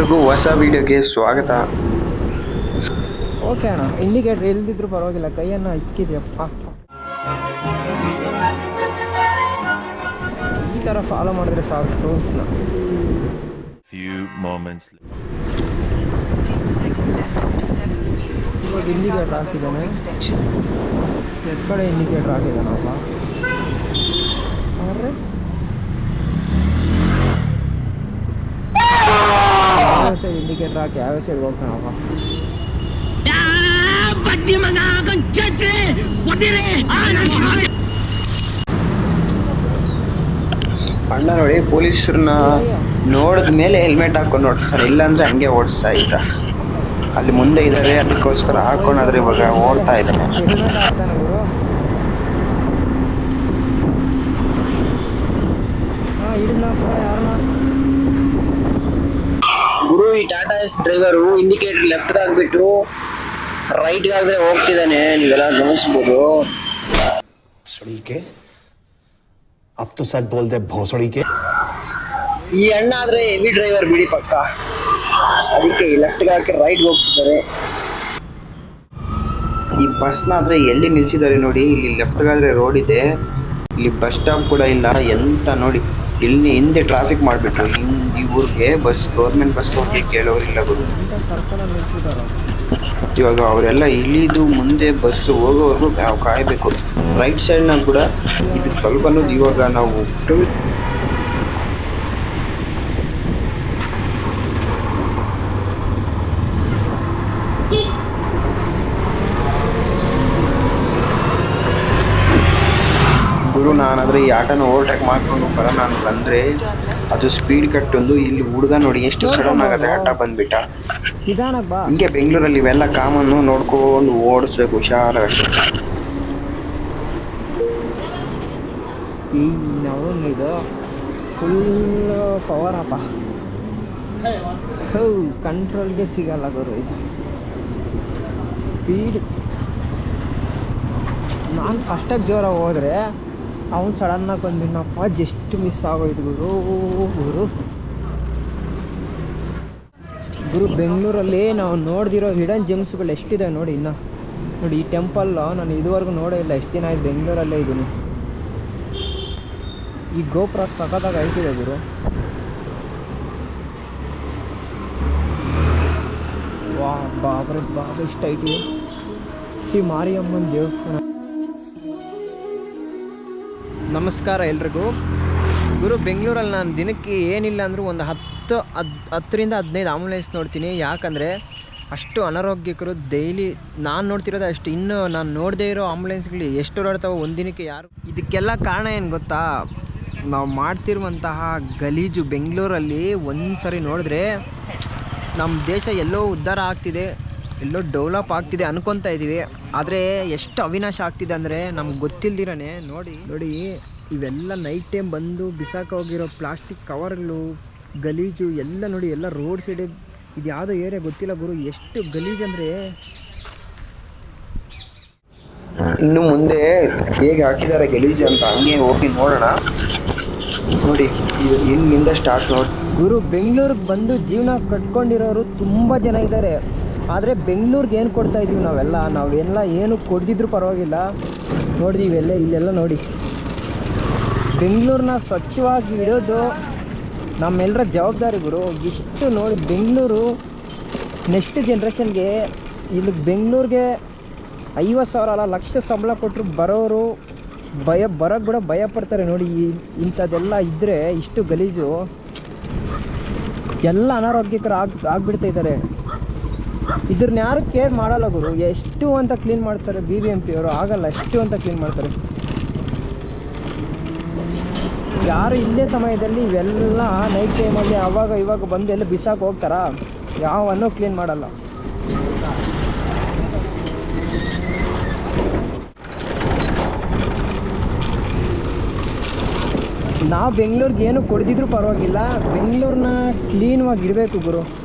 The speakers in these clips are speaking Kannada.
ಎಲ್ರಿಗೂ ಹೊಸ ವಿಡಿಯೋಗೆ ಸ್ವಾಗತ. ಓಕೆ ಅಣ್ಣ ಇಂಡಿಕೇಟ್ರ್ ಎಲ್ದಿದ್ರು ಪರವಾಗಿಲ್ಲ ಕೈಯನ್ನು ಇಕ್ಕಿದೆಯಪ್ಪ. ಈ ಥರ ಫಾಲೋ ಮಾಡಿದ್ರೆ ಸಾಕು ರೂಲ್ಸ್ನ ಫ್ಯೂ ಮೊಮೆಂಟ್ಸ್. ಇವಾಗ ಇಂಡಿಕೇಟ್ರ್ ಹಾಕಿದ್ದಾನೆ. ಎದ್ ಕಡೆ ಇಂಡಿಕೇಟ್ರ್ ಹಾಕಿದ್ದಾನಪ್ಪ ಅವ್ರೆ ಯಾವ ಸೈಡ್ ಇಂಡಿಕೇಟರ್ ಹಾಕಿ ಯಾವ ಸೈಡ್ ಹೋಗ್ತಾನಪ್ಪ ಅಣ್ಣ ನೋಡಿ ಪೊಲೀಸರನ್ನ ನೋಡಿದ ಮೇಲೆ ಹೆಲ್ಮೆಟ್ ಹಾಕೊಂಡು ಓಡಿಸ್ತಾರೆ, ಇಲ್ಲಾಂದ್ರೆ ಹಂಗೆ ಓಡಿಸ್ತಾ ಇದ್ದ. ಅಲ್ಲಿ ಮುಂದೆ ಇದ್ದಾರೆ ಅದಕ್ಕೋಸ್ಕರ ಹಾಕೊಂಡಾದ್ರೆ ಇವಾಗ ಓಡ್ತಾ ಇದ್ದಾನೆ ಹೆಲ್ಮೆಟ್ ಹಾಕ್ತಾನೆ ಗುರು ಹಾಂ ಹಿಡಿದ್ನಪ್ಪ ಯಾರನ್ನ ಗುರು ಎಸ್ ಡ್ರೈವರು ಇಂಡಿಕೇಟರ್ ಲೆಫ್ಟ್ ಹಾಕ್ಬಿಟ್ಟು ರೈಟ್ ಆದ್ರೆ ಹೋಗ್ತಿದ್ದಾನೆ ನೀವೆಲ್ಲ ಗಮನಿಸ್ಬೋದು. ಅಪ್ತು ಸರ್ ಬೋಲ್ದೆ ಭೋಸಡಿಕೆ? ಈ ಅಣ್ಣ ಆದ್ರೆ ಹೆವಿ ಡ್ರೈವರ್ ಬಿಡಿ ಪಕ್ಕ. ಅದಕ್ಕೆ ಲೆಫ್ಟ್ಗೆ ಹಾಕಿ ರೈಟ್ ಹೋಗ್ತಿದ್ದಾರೆ. ಈ ಬಸ್ನ ಆದರೆ ಎಲ್ಲಿ ನಿಲ್ಸಿದ್ದಾರೆ ನೋಡಿ ಇಲ್ಲಿ ಲೆಫ್ಟ್ ಗಾದ್ರೆ ರೋಡ್ ಇದೆ. ಇಲ್ಲಿ ಬಸ್ ಸ್ಟಾಪ್ ಕೂಡ ಇಲ್ಲ ಎಂತ ನೋಡಿ. ಇಲ್ಲಿ ಹಿಂದೆ ಟ್ರಾಫಿಕ್ ಮಾಡ್ಬಿಟ್ರು ಇನ್- ಈ ಊರಿಗೆ ಬಸ್ ಗೌರ್ಮೆಂಟ್ ಬಸ್ ಹೋಗಿ ಕೇಳೋರಿಲ್ಲ ಗುರು ಇವಾಗ ಅವರೆಲ್ಲ ಇಳಿದು ಮುಂದೆ ಬಸ್ ಹೋಗೋವರೆಗೂ ನಾವು ಕಾಯಬೇಕು. ರೈಟ್ ಸೈಡ್ನಾಗ ಕೂಡ ಇದಕ್ಕೆ ಸ್ವಲ್ಪ ಅನ್ನೋದು ಇವಾಗ ನಾವು ಟೂ ಗುರು ನಾನಾದ್ರೆ ಈ ಆಟನ ಓವರ್ಟೇಕ್ ಮಾಡ್ಕೊಂಡು ಬರೋಣ ನಾನು ಬಂದ್ರೆ ಅದು ಸ್ಪೀಡ್ ಕಟ್ಟೊಂದು ಇಲ್ಲಿ ಹುಡುಗ ನೋಡಿ ಎಷ್ಟು ಸಡನ್ ಆಗುತ್ತೆ ಆಟ ಬಂದ್ಬಿಟ್ಟ. ಹಿಂಗೆ ಬೆಂಗಳೂರಲ್ಲಿ ಇವೆಲ್ಲ ಕಾಮನ್ನು ನೋಡ್ಕೊಂಡು ಓಡಿಸ್ಬೇಕು ಹುಷಾರಾಗಿ. ಇದು? ಫುಲ್ ಪವರ್ ಅಪ್ಪ ಹೌ ಕಂಟ್ರೋಲ್ಗೆ ಸಿಗಲ್ಲ ಗುರು ಇದು. ಸ್ಪೀಡ್ ನಾನು ಫಸ್ಟಾಗಿ ಜೋರಾಗಿ ಹೋದರೆ ಅವನು ಸಡನ್ನಾಗಿ ಬಂದಿನಪ್ಪ ಜಸ್ಟ್ ಮಿಸ್ ಆಗೋಯ್ತು ಗುರು ಗುರು. ಗುರು, ಬೆಂಗಳೂರಲ್ಲಿ ನಾವು ನೋಡ್ದಿರೋ ಹಿಡನ್ ಜಿಮ್ಸ್ಗಳು ಎಷ್ಟಿದೆ ನೋಡಿ ಇನ್ನು. ನೋಡಿ ಈ ಟೆಂಪಲ್ ನಾನು ಇದುವರೆಗೂ ನೋಡೇ ಇಲ್ಲ, ಎಷ್ಟು ದಿನ ಆಯ್ತು ಬೆಂಗಳೂರಲ್ಲೇ ಇದ್ದೀನಿ ಈ ಗೋಪುರ ಸಖತ್ತಾಗಿ ಐತಿದೆ ಗುರು. ವಾ ಬಾಬ್ರೆ ಬಾಬ್ರೆ, ಇಷ್ಟ ಐತಿ. ಶ್ರೀ ಮಾರಿಯಮ್ಮನ ದೇವಸ್ಥಾನ. ನಮಸ್ಕಾರ ಎಲ್ರಿಗೂ. ಗುರು, ಬೆಂಗಳೂರಲ್ಲಿ ನಾನು ದಿನಕ್ಕೆ ಏನಿಲ್ಲ ಅಂದರೂ ಒಂದು ಹತ್ತು ಹದ್ ಹತ್ತರಿಂದ ಹದಿನೈದು ಆಂಬುಲೆನ್ಸ್ ನೋಡ್ತೀನಿ. ಯಾಕಂದರೆ ಅಷ್ಟು ಅನಾರೋಗ್ಯಕರು ಡೈಲಿ ನಾನು ನೋಡ್ತಿರೋದು ಅಷ್ಟು. ಇನ್ನು ನಾನು ನೋಡದೇ ಇರೋ ಆಂಬುಲೆನ್ಸ್ಗಳು ಎಷ್ಟು ಓಡಾಡ್ತಾವೆ ದಿನಕ್ಕೆ ಯಾರು. ಇದಕ್ಕೆಲ್ಲ ಕಾರಣ ಏನು ಗೊತ್ತಾ? ನಾವು ಮಾಡ್ತಿರುವಂತಹ ಗಲೀಜು ಬೆಂಗಳೂರಲ್ಲಿ ಒಂದು ಸರಿ ನೋಡಿದ್ರೆ ನಮ್ಮ ದೇಶ ಎಲ್ಲೋ ಉದ್ಧಾರ ಆಗ್ತಿದೆ. ಎಲ್ಲೋ ಡೆವಲಪ್ ಆಗ್ತಿದೆ ಅನ್ಕೊತಾ ಇದ್ದೀವಿ ಆದರೆ ಎಷ್ಟು ಅವಿನಾಶ ಆಗ್ತಿದೆ ಅಂದರೆ ನಮ್ಗೆ ಗೊತ್ತಿಲ್ದಿರನೇ. ನೋಡಿ ನೋಡಿ, ಇವೆಲ್ಲ ನೈಟ್ ಟೈಮ್ ಬಂದು ಬಿಸಾಕ ಹೋಗಿರೋ ಪ್ಲಾಸ್ಟಿಕ್ ಕವರ್ಗಳು ಗಲೀಜು ಎಲ್ಲ ನೋಡಿ, ಎಲ್ಲ ರೋಡ್ ಸೈಡ್ ಇದು ಯಾವುದೋ ಏರಿಯಾ ಗೊತ್ತಿಲ್ಲ ಗುರು. ಎಷ್ಟು ಗಲೀಜು ಅಂದರೆ. ಇನ್ನು ಮುಂದೆ ಹೇಗೆ ಹಾಕಿದ್ದಾರೆ ಗಲೀಜು ಅಂತ ಹಂಗೆ ಹೋಗಿ ನೋಡೋಣ. ನೋಡಿ, ಇದು ಇಲ್ಲಿಂದ ಸ್ಟಾರ್ಟ್ ನೋಡಿ ಗುರು, ಬೆಂಗಳೂರಿಗೆ ಬಂದು ಜೀವನ ಕಟ್ಕೊಂಡಿರೋರು ತುಂಬ ಜನ ಇದ್ದಾರೆ. ಆದರೆ ಬೆಂಗಳೂರಿಗೆ ಏನು ಕೊಡ್ತಾ ಇದ್ದೀವಿ ನಾವೆಲ್ಲ? ನಾವೆಲ್ಲ ಏನು ಕೊಡ್ದಿದ್ರು ಪರವಾಗಿಲ್ಲ. ನೋಡಿದೀವಿ ಎಲ್ಲ ಇಲ್ಲೆಲ್ಲ ನೋಡಿ. ಬೆಂಗಳೂರನ್ನ ಸ್ವಚ್ಛವಾಗಿ ಇಡೋದು ನಮ್ಮೆಲ್ಲರ ಜವಾಬ್ದಾರಿ ಗುರು. ಇಷ್ಟು ನೋಡಿ ಬೆಂಗಳೂರು ನೆಕ್ಸ್ಟ್ ಜನ್ರೇಷನ್ಗೆ ಇಲ್ಲಿ ಬೆಂಗಳೂರಿಗೆ ಐವತ್ತು ಸಾವಿರ ಅಲ್ಲ, ಲಕ್ಷ ಸಂಬಳ ಕೊಟ್ಟರು ಬರೋರು ಭಯ ಬರೋಕ್ಕೆ ಕೂಡ ಭಯ ಪಡ್ತಾರೆ ನೋಡಿ. ಇಂಥದ್ದೆಲ್ಲ ಇದ್ದರೆ ಇಷ್ಟು ಗಲೀಜು. ಎಲ್ಲ ಅನಾರೋಗ್ಯಕರ ಆಗಿ, ಆಗಿಬಿಡ್ತಾ ಇದ್ದಾರೆ. ಇದ್ರನ್ನ ಯಾರು ಕೇರ್ ಮಾಡಲ್ಲ ಗುರು. ಎಷ್ಟು ಅಂತ ಕ್ಲೀನ್ ಮಾಡ್ತಾರೆ ಬಿ ಬಿ ಎಂ ಪಿ ಅವರು. ಆಗಲ್ಲ, ಎಷ್ಟು ಅಂತ ಕ್ಲೀನ್ ಮಾಡ್ತಾರೆ. ಯಾರು ಇಲ್ಲೇ ಸಮಯದಲ್ಲಿ ಇವೆಲ್ಲ ನೈಟ್ ಟೈಮಲ್ಲಿ ಅವಾಗ ಇವಾಗ ಬಂದು ಎಲ್ಲ ಬಿಸಾಕ್ ಹೋಗ್ತಾರಾ? ಯಾವನ್ನೂ ಕ್ಲೀನ್ ಮಾಡಲ್ಲ. ನಾವು ಬೆಂಗಳೂರಿಗೆ ಏನು ಕೊಡ್ದಿದ್ರು ಪರವಾಗಿಲ್ಲ. ಬೆಂಗಳೂರನ್ನ ಕ್ಲೀನ್ವಾಗಿ ಇಡಬೇಕು ಗುರು.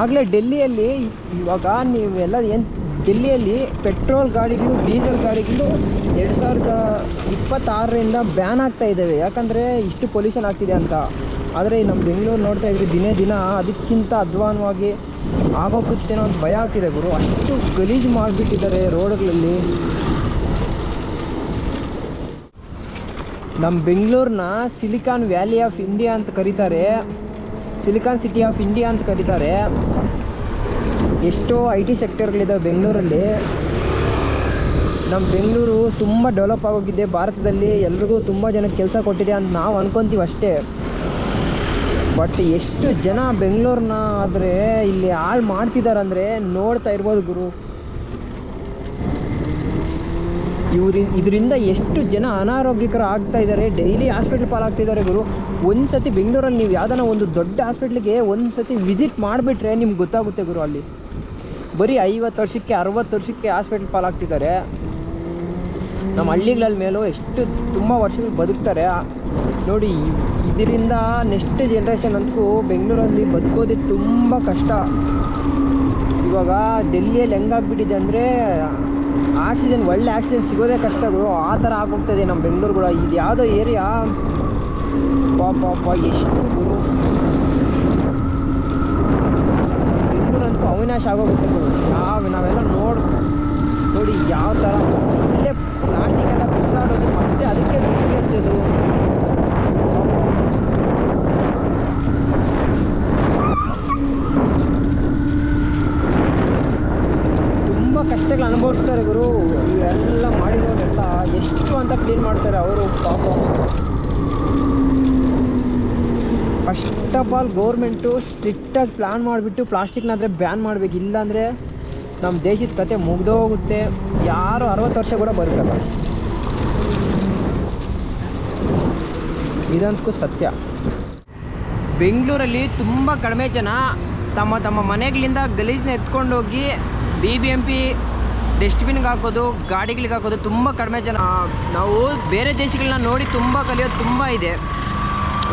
ಆಗಲೇ ಡೆಲ್ಲಿಯಲ್ಲಿ ಇವಾಗ ನೀವೆಲ್ಲ ಏನು ಡೆಲ್ಲಿಯಲ್ಲಿ ಪೆಟ್ರೋಲ್ ಗಾಡಿಗಳು, ಡೀಸೆಲ್ ಗಾಡಿಗಳು ಎರಡು ಸಾವಿರದ ಇಪ್ಪತ್ತಾರರಿಂದ ಬ್ಯಾನ್ ಆಗ್ತಾ ಇದ್ದಾವೆ ಯಾಕಂದರೆ ಇಷ್ಟು ಪೊಲ್ಯೂಷನ್ ಆಗ್ತಿದೆ ಅಂತ. ಆದರೆ ನಮ್ಮ ಬೆಂಗಳೂರು ನೋಡ್ತಾ ಇದ್ರಿ ದಿನೇ ದಿನ ಅದಕ್ಕಿಂತ ಅಧ್ವಾನವಾಗಿ ಆಗೋಗುತ್ತೇನೋ ಅಂತ ಭಯ ಆಗ್ತಿದೆ ಗುರು. ಅಷ್ಟು ಗಲೀಜು ಮಾಡಿಬಿಟ್ಟಿದ್ದಾರೆ ರೋಡ್ಗಳಲ್ಲಿ. ನಮ್ಮ ಬೆಂಗಳೂರನ್ನ ಸಿಲಿಕಾನ್ ವ್ಯಾಲಿ ಆಫ್ ಇಂಡಿಯಾ ಅಂತ ಕರೀತಾರೆ. ಸಿಲಿಕಾನ್ ಸಿಟಿ ಆಫ್ ಇಂಡಿಯಾ ಅಂತ ಕರೀತಾರೆ. ಎಷ್ಟೋ ಐ ಟಿ ಸೆಕ್ಟರ್ಗಳಿದ್ದಾವೆ ಬೆಂಗಳೂರಲ್ಲಿ. ನಮ್ಮ ಬೆಂಗಳೂರು ತುಂಬ ಡೆವಲಪ್ ಆಗೋಗಿದೆ. ಭಾರತದಲ್ಲಿ ಎಲ್ರಿಗೂ ತುಂಬ ಜನಕ್ಕೆ ಕೆಲಸ ಕೊಟ್ಟಿದೆ ಅಂತ ನಾವು ಅನ್ಕೊತೀವಿ ಅಷ್ಟೇ. ಬಟ್ ಎಷ್ಟು ಜನ ಬೆಂಗಳೂರನ್ನ ಆದರೆ ಇಲ್ಲಿ ಹಾಳು ಮಾಡ್ತಿದ್ದಾರೆ ಅಂದರೆ ನೋಡ್ತಾ ಇರ್ಬೋದು ಗುರು. ಇವ್ರಿ ಇದರಿಂದ ಎಷ್ಟು ಜನ ಅನಾರೋಗ್ಯಕರ ಆಗ್ತಾ ಇದ್ದಾರೆ ಡೈಲಿ ಹಾಸ್ಪಿಟ್ಲ್ ಪಾಲಾಗ್ತಿದ್ದಾರೆ ಗುರು. ಒಂದು ಸತಿ ಬೆಂಗಳೂರಲ್ಲಿ ನೀವು ಯಾವ್ದಾನ ಒಂದು ದೊಡ್ಡ ಹಾಸ್ಪಿಟ್ಲಿಗೆ ಒಂದು ಸತಿ ವಿಸಿಟ್ ಮಾಡಿಬಿಟ್ರೆ ನಿಮ್ಗೆ ಗೊತ್ತಾಗುತ್ತೆ ಗುರು ಅಲ್ಲಿ. ಬರೀ ಐವತ್ತು ವರ್ಷಕ್ಕೆ, ಅರವತ್ತು ವರ್ಷಕ್ಕೆ ಹಾಸ್ಪಿಟ್ಲ್ ಪಾಲಾಗ್ತಿದ್ದಾರೆ. ನಮ್ಮ ಹಳ್ಳಿಗಳಲ್ಲಿ ಮೇಲೂ ಎಷ್ಟು ತುಂಬ ವರ್ಷಗಳು ಬದುಕ್ತಾರೆ. ನೋಡಿ, ಇದರಿಂದ ನೆಕ್ಸ್ಟ್ ಜನ್ರೇಷನ್ ಅಂತೂ ಬೆಂಗಳೂರಲ್ಲಿ ಬದುಕೋದೇ ತುಂಬ ಕಷ್ಟ. ಇವಾಗ ಡೆಲ್ಲಿಯಲ್ಲಿ ಹೆಂಗಾಗ್ಬಿಟ್ಟಿದೆ ಅಂದರೆ ಆಕ್ಸಿಜನ್, ಒಳ್ಳೆ ಆಕ್ಸಿಜನ್ ಸಿಗೋದೇ ಕಷ್ಟಗಳು ಆ ಥರ ಆಗೋಗ್ತದೆ ನಮ್ಮ ಬೆಂಗಳೂರು ಕೂಡ ಇದು ಯಾವುದೋ ಏರಿಯಾ? ಪಾಪ ಎಷ್ಟು ಗುರು. ಬೆಂಗಳೂರಂತೂ ಅವಿನಾಶ ಆಗೋಗುತ್ತೆ ಗುರು. ಯಾವ ನಾವೆಲ್ಲ ನೋಡ್ಬೋದು ನೋಡಿ ಯಾವ ಥರ ಇಲ್ಲೇ ಪ್ಲಾಸ್ಟಿಕ್ ಎಲ್ಲ ಬಿಸಾಡೋದು ಮತ್ತೆ ಅದಕ್ಕೆ ಬೆಂಕಿ ಹಚ್ಚೋದು ತುಂಬ ಕಷ್ಟಗಳು ಅನುಭವಿಸ್ತಾರೆ ಗುರು ಇವೆಲ್ಲ ಮಾಡಿರೋರೆಲ್ಲ ಎಷ್ಟು ಅಂತ ಕ್ಲೀನ್ ಮಾಡ್ತಾರೆ ಅವರು ಪಾಪ ಫಸ್ಟ್ ಆಫ್ ಆಲ್ ಗೌರ್ಮೆಂಟು ಸ್ಟ್ರಿಕ್ಟಾಗಿ ಪ್ಲ್ಯಾನ್ ಮಾಡಿಬಿಟ್ಟು ಪ್ಲಾಸ್ಟಿಕ್ನಾದರೆ ಬ್ಯಾನ್ ಮಾಡಬೇಕು. ಇಲ್ಲಾಂದರೆ ನಮ್ಮ ದೇಶದ ಕತೆ ಮುಗ್ದೋಗುತ್ತೆ ಯಾರು ಅರವತ್ತು ವರ್ಷ ಕೂಡ ಬದುಕಲ್ಲ. ಇದಂತೂ ಸತ್ಯ. ಬೆಂಗಳೂರಲ್ಲಿ ತುಂಬ ಕಡಿಮೆ ಜನ ತಮ್ಮ ತಮ್ಮ ಮನೆಗಳಿಂದ ಗಲೀಜನ್ನ ಎತ್ಕೊಂಡೋಗಿ ಬಿ ಬಿ ಎಂ ಪಿ ಡಸ್ಟ್ಬಿನ್ಗೆ ಹಾಕೋದು, ಗಾಡಿಗಳಿಗೆ ಹಾಕೋದು ತುಂಬ ಕಡಿಮೆ ಜನ. ನಾವು ಬೇರೆ ದೇಶಗಳನ್ನ ನೋಡಿ ತುಂಬ ಕಲಿಯೋದು ತುಂಬ ಇದೆ.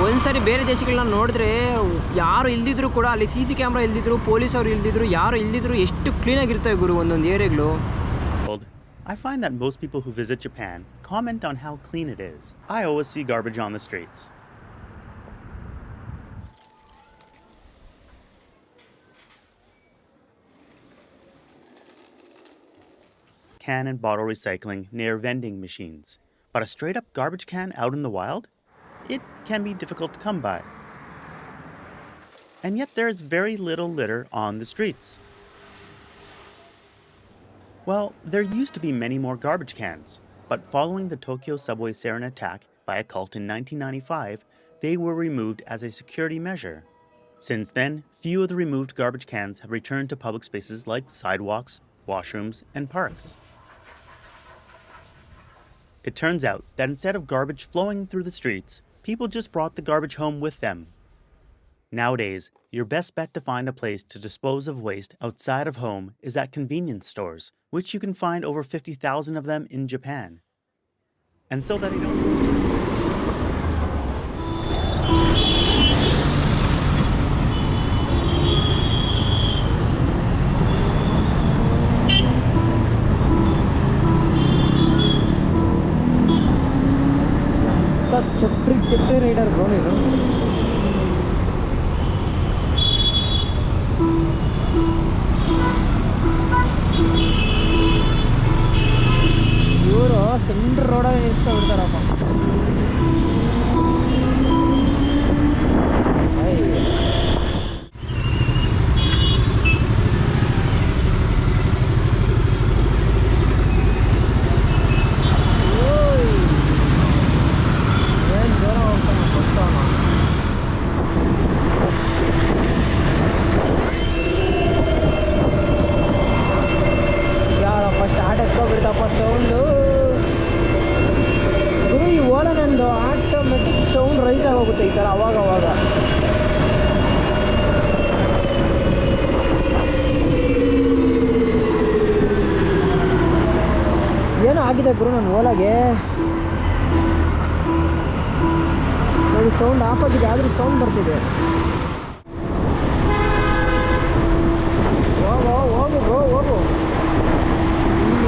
ಒಂದ್ಸರಿ ಬೇರೆ ದೇಶಗಳನ್ನ ನೋಡಿದ್ರೆ ಯಾರು ಇಲ್ದಿದ್ರು ಕೂಡ ಅಲ್ಲಿ ಸಿ ಸಿ ಕ್ಯಾಮ್ರಾ ಇಲ್ದಿದ್ರು ಪೊಲೀಸವ್ರು ಇಲ್ದಿದ್ರು ಯಾರು ಇಲ್ದಿದ್ರು ಎಷ್ಟು ಕ್ಲೀನಾಗಿರ್ತವೆ ಗುರು ಒಂದೊಂದು ಏರಿಯಾಗಳು I find that most people who visit Japan comment on how clean it is. I always see garbage on the streets. Can and bottle recycling near vending machines. But a straight up garbage can out in the wild? It can be difficult to come by. And yet there is very little litter on the streets. Well, there used to be many more garbage cans, but following the Tokyo subway sarin attack by a cult in 1995, they were removed as a security measure. Since then, few of the removed garbage cans have returned to public spaces like sidewalks, washrooms, and parks. It turns out that instead of garbage flowing through the streets, people just brought the garbage home with them. Nowadays, your best bet to find a place to dispose of waste outside of home is at convenience stores, which you can find over 50,000 of them in Japan. And so that I don't. Meter bro మీరు? ಆಗಿದೆ ಗುರು, ನಾನು ಓಲಾಗೆ. ನೋಡಿ ಸೌಂಡ್ ಆಫ್ ಆಗಿದೆ, ಆದರೂ ಸೌಂಡ್ ಬರ್ತಿದೆ. ಹೋಗು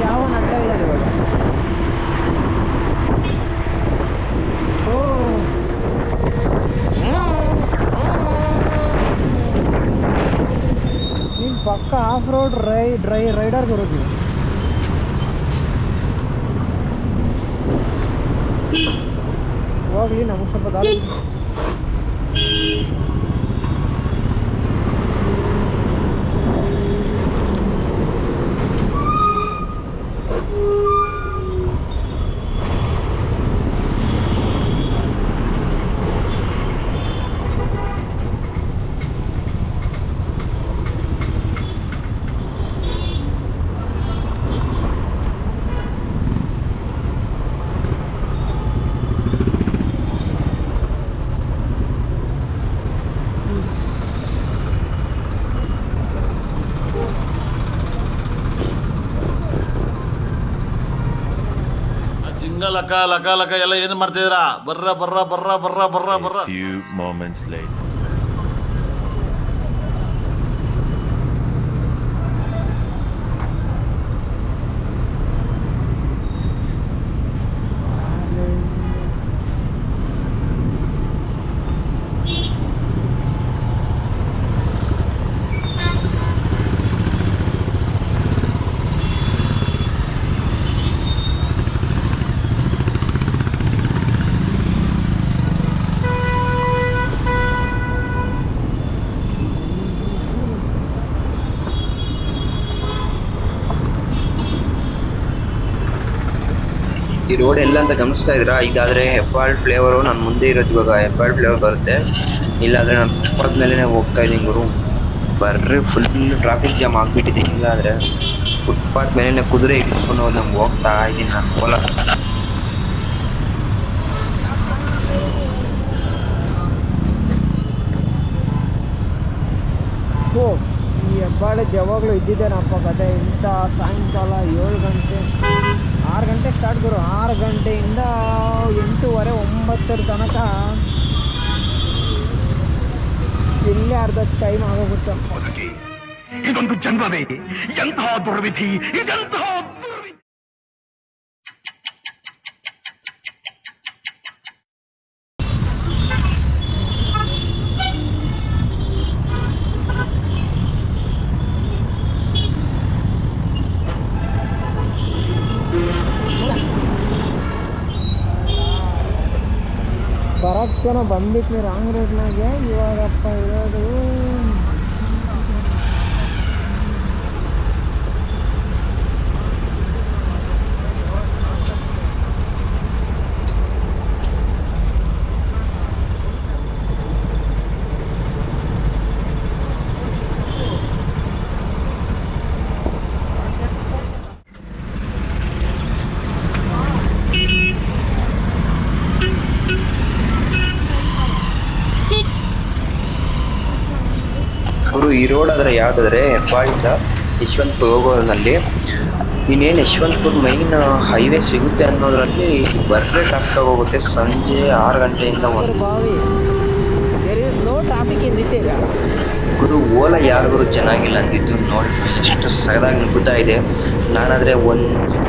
ಯಾವ ಓ. ಪಕ್ಕ ಆಫ್ ರೋಡ್ ರೈ ಡ್ರೈ ರೈಡರ್ ಬರೋದು ಹೋಗ್ಲಿ ನಮಗೆ ಸ್ವಲ್ಪ ದಾರಿ ಜಿಂಗ ಲಕ ಲಕ ಲಕ ಎಲ್ಲ ಏನ್ ಮಾಡ್ತಿದ್ದೀರಾ? ಬರ್ರ ಬರ್ರ ಬರ್ರ ಬರ್ರ ಬರ್ರ ಬರ್ರ. A ಮೂಮೆಂಟ್ಸ್ moments ರೋಡ್ ಎಲ್ಲ ಅಂತ ಗಮನಿಸ್ತಾ ಇದ್ದೀರಾ? ಇದಾದ್ರೆ ಹೆಬ್ಬಾಳ್ ಫ್ಲೇವರು ನಾನು ಮುಂದೆ ಇರೋದು ಇವಾಗ ಹೆಬ್ಬಾಳ್ ಫ್ಲೇವರ್ ಬರುತ್ತೆ. ಇಲ್ಲಾಂದ್ರೆ ನಾನು ಫುಟ್ಪಾತ್ ಮೇಲೆ ಹೋಗ್ತಾ ಇದ್ದೀನಿ ಗುರು. ಬರ್ರಿ ಫುಲ್ ಟ್ರಾಫಿಕ್ ಜಾಮ್ ಆಗಿಬಿಟ್ಟಿದೆ. ಇಲ್ಲಾಂದ್ರೆ ಫುಟ್ಪಾತ್ ಮೇಲೆ ಕುದುರೆ ಇಟ್ಕೊಂಡು ನಂಗೆ ಹೋಗ್ತಾ ಇದ್ದೀನಿ ನಾನು ಕೋಲಾರ ಈ ಹೆಬ್ಬಾಳದ ಯಾವಾಗಲೂ ಇದ್ದಿದ್ದೇನಪ್ಪ ಕತೆ ಇಂಥ ಸಾಯಂಕಾಲ ಏಳು ಗಂಟೆ. ಆರು ಗಂಟೆ ಸ್ಟಾರ್ಟ್ ಗುರು. ಆರು ಗಂಟೆಯಿಂದ ಎಂಟೂವರೆ, ಒಂಬತ್ತರ ತನಕ ಇಲ್ಲೇ ಅರ್ಧ ಟೈಮ್ ಆಗೋಗುತ್ತೆ. ಇದೊಂದು ಜನ್ಮವೇ. ಎಂತಹ ದುರ್ವಿಧಿ, ಇದೆಂತಹ ಜನ ಬಂದ್ಬಿಟ್ವಿ ರಾಂಗ್ ರೋಡ್ನಾಗೆ ಇವಾಗಪ್ಪ ಇರೋದು ಅವರು ಈ ರೋಡ್ ಆದರೆ ಯಾವುದಾದ್ರೆ ಹೆಬ್ಬಾಳಿಂದ ಯಶವಂತಪುರ ಹೋಗೋದ್ರಲ್ಲಿ ಇನ್ನೇನು ಯಶವಂತಪುರ ಮೈನ್ ಹೈವೇ ಸಿಗುತ್ತೆ ಅನ್ನೋದ್ರಲ್ಲಿ ಬರ್ರೆ ಟ್ರಾಫಿಕ್ ಹೋಗುತ್ತೆ ಸಂಜೆ ಆರು ಗಂಟೆಯಿಂದ ಒಂದು. ಗುರು ಓಲಾ ಯಾರಿಗೂ ಚೆನ್ನಾಗಿಲ್ಲ ಅಂತಿದ್ದು ನೋಡಿ ಎಷ್ಟು ಸಗದಾಗಿ ನುಗ್ಗುತ್ತಾ ಇದೆ. ನಾನಾದರೆ ಒಂದು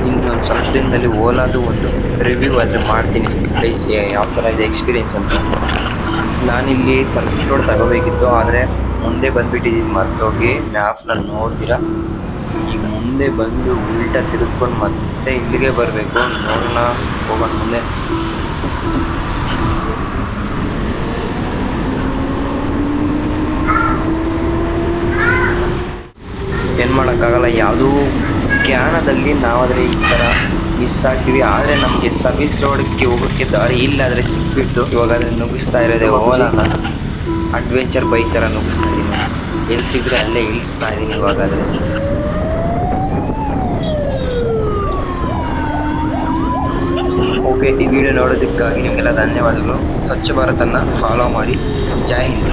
ಇನ್ನೊಂದು ಸ್ವಲ್ಪ ದಿನದಲ್ಲಿ ಓಲಾದು ಒಂದು ರಿವ್ಯೂ ಆದರೆ ಮಾಡ್ತೀನಿ. ಯಾವ ಥರ ಇದೆ ಎಕ್ಸ್ಪೀರಿಯನ್ಸ್ ಅಂತ. ನಾನಿಲ್ಲಿ ಸರ್ವಿಸ್ ರೋಡ್ ತಗೋಬೇಕಿತ್ತು ಆದರೆ ಮುಂದೆ ಬಂದ್ಬಿಟ್ಟಿದ್ದೀನಿ ಮರ್ತೋಗಿ ಮ್ಯಾಪ್ನ ನೋಡ್ತೀರಾ? ಈಗ ಮುಂದೆ ಬಂದು ಉಲ್ಟಾ ತಿರ್ಕೊಂಡು ಮತ್ತೆ ಇಲ್ಲಿಗೆ ಬರಬೇಕು, ನೋಡೋಣ, ಹೋಗೋಣ ಮುಂದೆ. ಏನು ಮಾಡೋಕ್ಕಾಗಲ್ಲ, ಯಾವುದೂ ಜ್ಞಾನದಲ್ಲಿ ನಾವಾದರೆ ಈ ಥರ ಮಿಸ್ ಆಗ್ತೀವಿ. ಆದರೆ ನಮಗೆ ಸರ್ವಿಸ್ ರೋಡ್ಗೆ ಹೋಗೋಕ್ಕೆ ದಾರಿ ಇಲ್ಲಾದರೆ ಸಿಕ್ಬಿಟ್ಟು ಇವಾಗಾದರೆ ನುಗ್ಗಿಸ್ತಾ ಇರೋದೇ ಓಲಾನ ಅಡ್ವೆಂಚರ್ ಬೈಕ್ ಥರ ನುಗ್ಗಿಸ್ತಾ ಇದ್ದೀನಿ ಎಲ್ಲಿ ಅಲ್ಲೇ ಇಳಿಸ್ತಾ ಇದ್ದೀನಿ ಇವಾಗಾದರೆ. ಓಕೆ ಈ ವಿಡಿಯೋ ನೋಡೋದಕ್ಕಾಗಿ ನಿಮಗೆಲ್ಲ ಧನ್ಯವಾದಗಳು. ಸ್ವಚ್ಛ ಭಾರತನ್ನು ಫಾಲೋ ಮಾಡಿ. ಜೈ ಹಿಂದ್.